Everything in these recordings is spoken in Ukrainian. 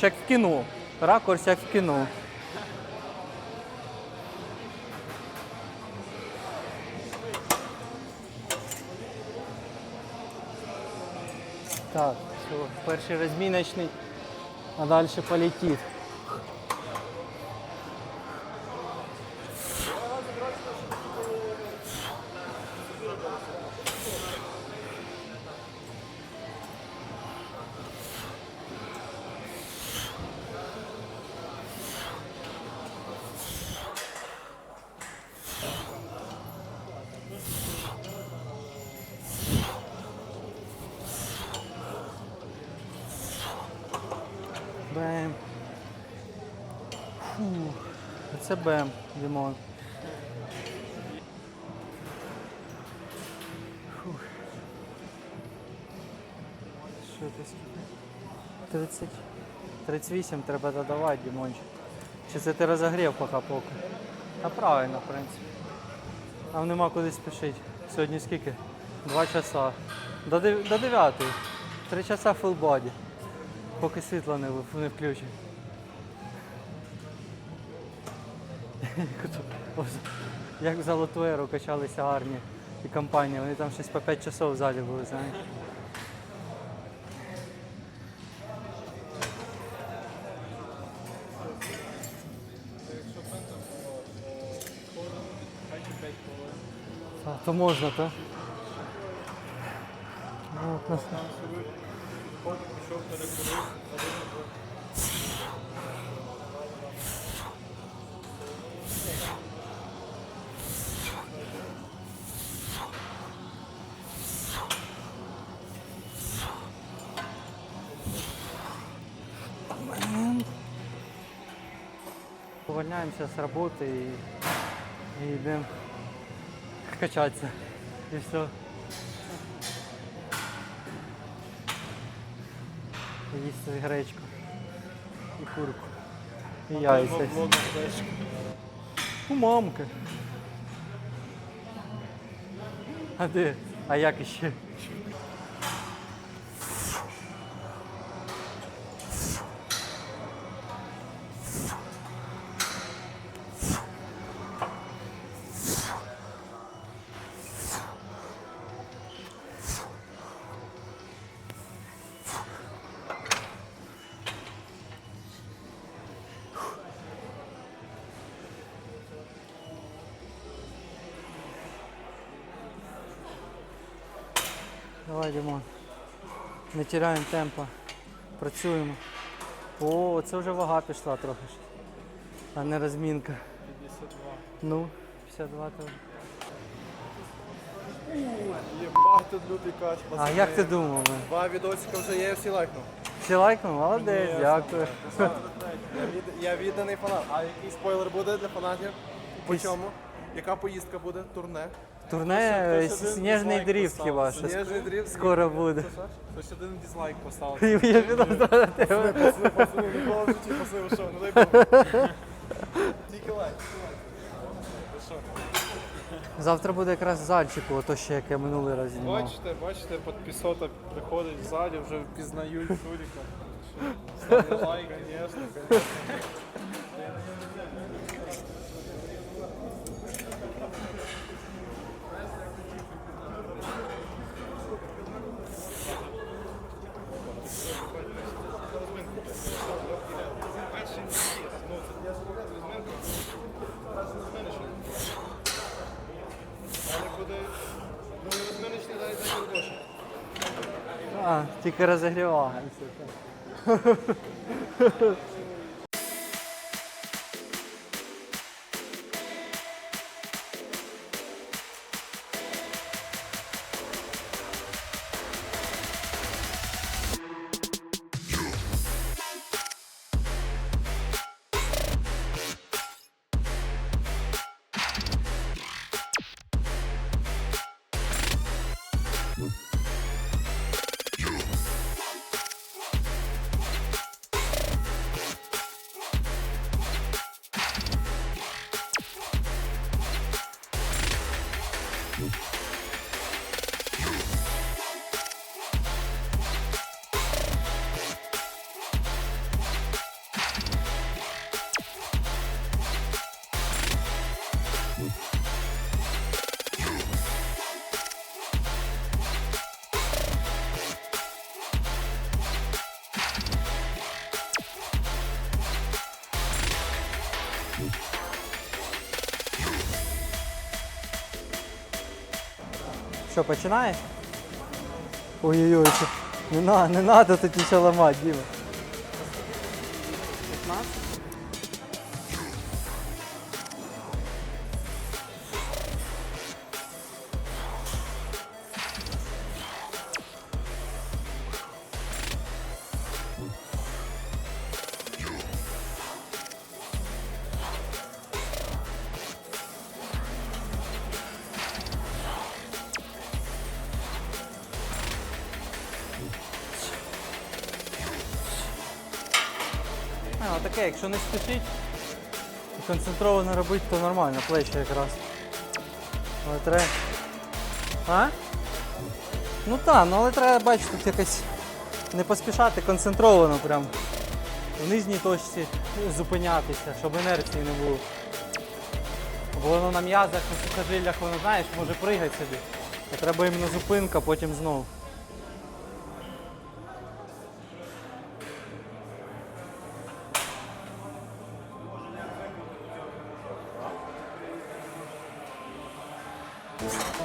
ракурс як в кіно. Ракурс як в кіно. Так, все, перший розміночний, а далі полетить. Бем. Фу. Це бем, Дімон. Фу. Що ти скільки? 30. 38 треба додавати, Дімончик. Чи це ти розогрів поки поки? Та правильно, в принципі. Нам нема куди спішити. Сьогодні скільки? Два часа. До, 9. Три часа body. Поки світло не, не включить. Як в золоту еру качалися армії і компанії. Вони там щось по 5 часов в залі були, знаєш. А, то можна, так? Ну, Увольняємося з роботи і, і йдемо качатися. І все. Їсти гречку. І курку. І яйця. У мамки. А де? А як іще? Давай. Не тираємо темпа. Працюємо. О, це вже вага пішла трохи. А не розмінка. 52. Ну, 52 то. Єбать тут лютий кач, А як ти думав? Два відосика вже є, всі лайкнув. Всі лайкнув? Молодець, дякую. Я, від, я відданий фанат. А який спойлер буде для фанатів? По Якийсь- чому? Яка поїздка буде? Турне? Турне один сніжний дріфт хіба що. Сніжний дріфт? Скоро буде. Хтось один дизлайк поставив. Я піду до тебе. Пацани, пацани, ніколи в житті, пацани, що, не дай Бог. Тільки лайк, тільки лайк. Ви що? Завтра буде якраз зальчику, ото ще як я минулий раз знімав. Бачите, бачите, підписота приходить ззаді, вже впізнають Шуріка. Ставлю лайк, звісно, звісно. Але буде, ну, розміночний дай за гроші. А, тільки розігріваємося. Що, починаєш? Ой-ой-ой, не на, не тут нічого ламати, Діма. 15? Таке, якщо не спішить і концентровано робити, то нормально, плечі якраз. Але треба. А? Ну так, ну але треба бачити тут якось не поспішати концентровано прям. В нижній точці зупинятися, щоб інерції не було. Бо воно на м'язах, на сухожиллях, воно знаєш, може пригати собі. А треба іменно зупинка, потім знову. Thank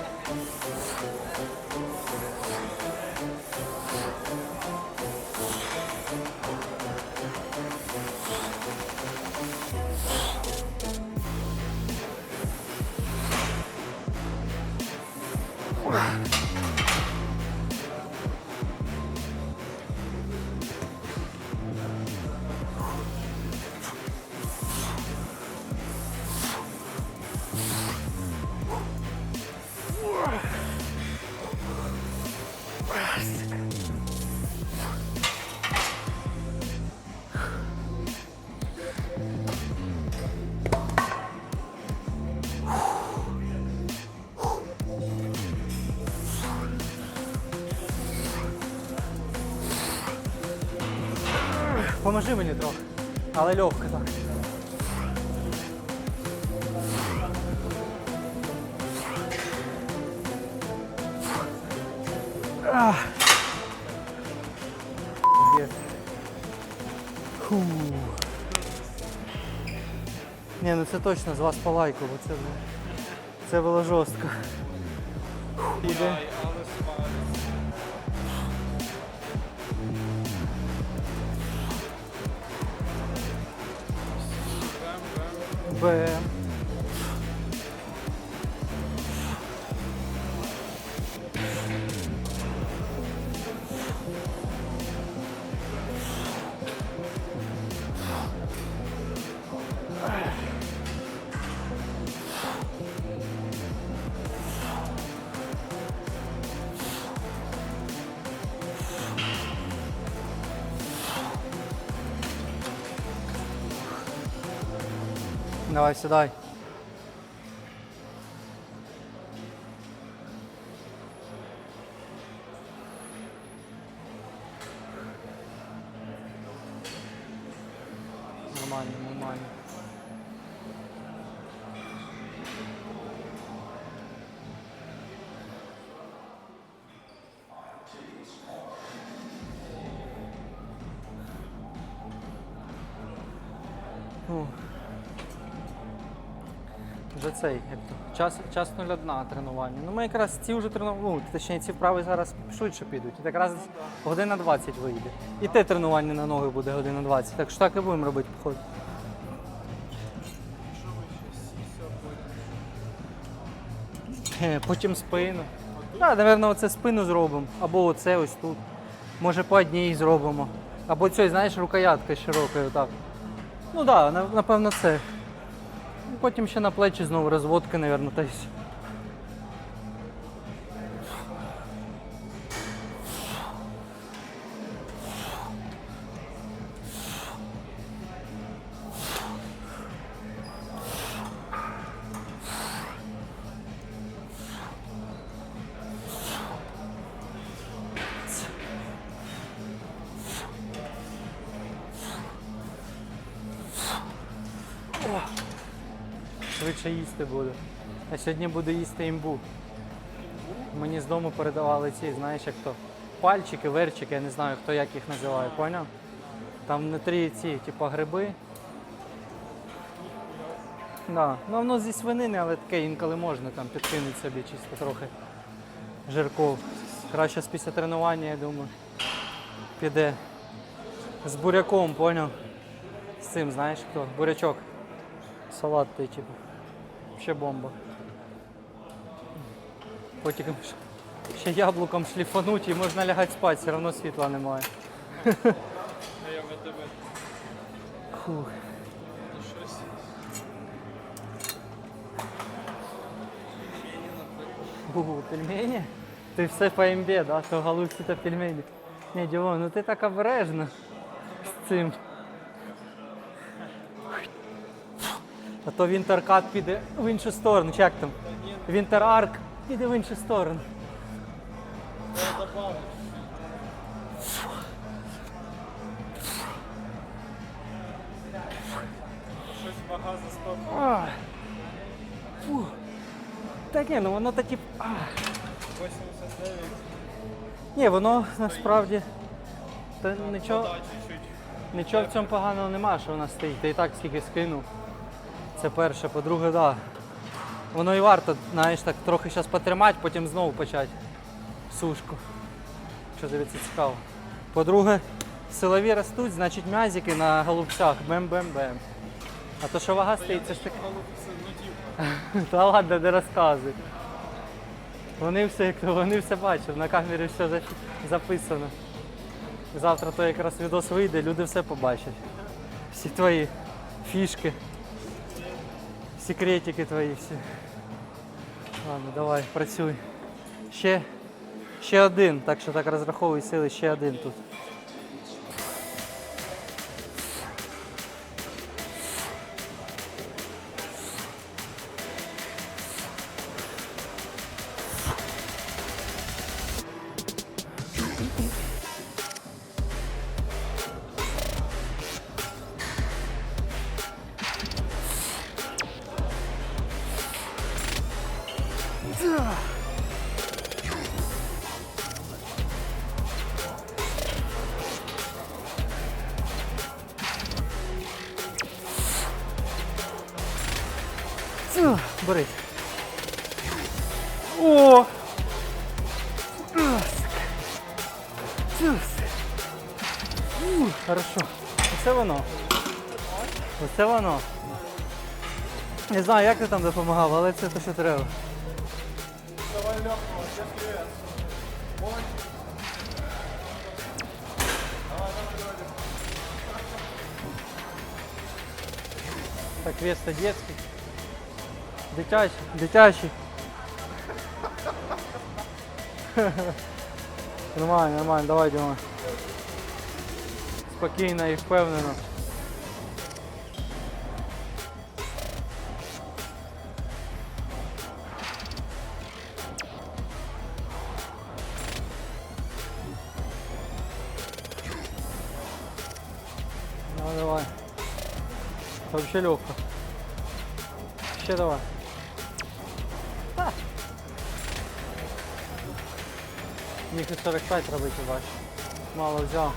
Поможи мені трохи. Але легко так. Фу. Ні, ну це точно з вас по лайку, бо це, це було жорстко. Іде. but Давай сідай. Нормально, нормально. Фух. Вже цей, як час, час 01 тренування. Ну ми якраз ці вже тренування, ну, точніше ці вправи зараз швидше підуть. І якраз година 20 вийде. І те тренування на ноги буде година 20. Так що так і будемо робити походу. Е, Потім спину. Так, напевно, оце спину зробимо. Або оце ось тут. Може по одній зробимо. Або цей, знаєш, рукоятка широкою так. Ну так, да, напевно, це. Потім ще на плечі знову розводка, напевно, та Швидше їсти буду. Я сьогодні буду їсти імбу. Мені з дому передавали ці, знаєш, як то пальчики, верчики, я не знаю, хто як їх називає, поняв? Там внутрі ці, типу, гриби. Да. Ну воно зі свинини, але таке інколи можна там підкинути собі чисто трохи. Жирков. Краще після тренування, я думаю. Піде. З буряком, поняв? З цим, знаєш хто? Бурячок. Салат той, типу. Ще бомба. Потім ще- яблуком шліфануть і можна лягати спати, все одно світла немає. Фух. Гугу, пельмені? Ти все по імбі, да? То галусі та пельмені. Ні, Діло, ну ти так обережно з цим. А то Вінтеркат піде в іншу сторону. Чи як там? Вінтерарк піде в іншу сторону. Щось вага за 100. А. Фу. Та ні, ну воно такі. 89. Ні, воно насправді. Та нічого. Нічого в цьому поганого немає, що вона стоїть. Ти і так скільки скинув. Це перше. По-друге, да. Воно і варто, знаєш, так трохи зараз потримати, потім знову почати сушку. Що це цікаво. По-друге, силові ростуть, значить м'язики на голубцях. Бем-бем-бем. А то, що вага стоїть, це ж так. Голубці, типу. Та ладно, не розказуй. Вони все, вони все бачать, на камері все записано. Завтра то якраз відос вийде, люди все побачать. Всі твої фішки, секретики твої всі. Ладно, давай, працюй. Ще, ще один, так що так розраховуй сили, ще один тут. Бери. О! Хорошо. Оце воно. Оце воно. Не знаю, як ти там допомагав, але це те, що треба. Давай легкого, всем привет. Так, вес-то детский. Дитячий, дитячий. Нормально, нормально, давай, Діма. Спокійно і впевнено. Вообще легко. Ще давай. Та. Міг і 45 робити, бач. Мало взяв.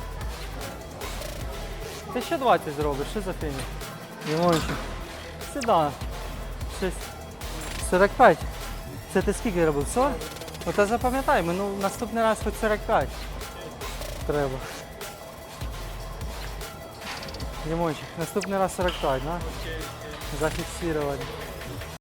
Ти ще 20 зробиш, що за фігня? Лимончик. Сюди. Щось. 45. Це ти скільки робив? 40? Ота запам'ятай, ну, наступний раз хоч 45. Треба. Лимончик, наступний раз 45, да? Зафіксувати.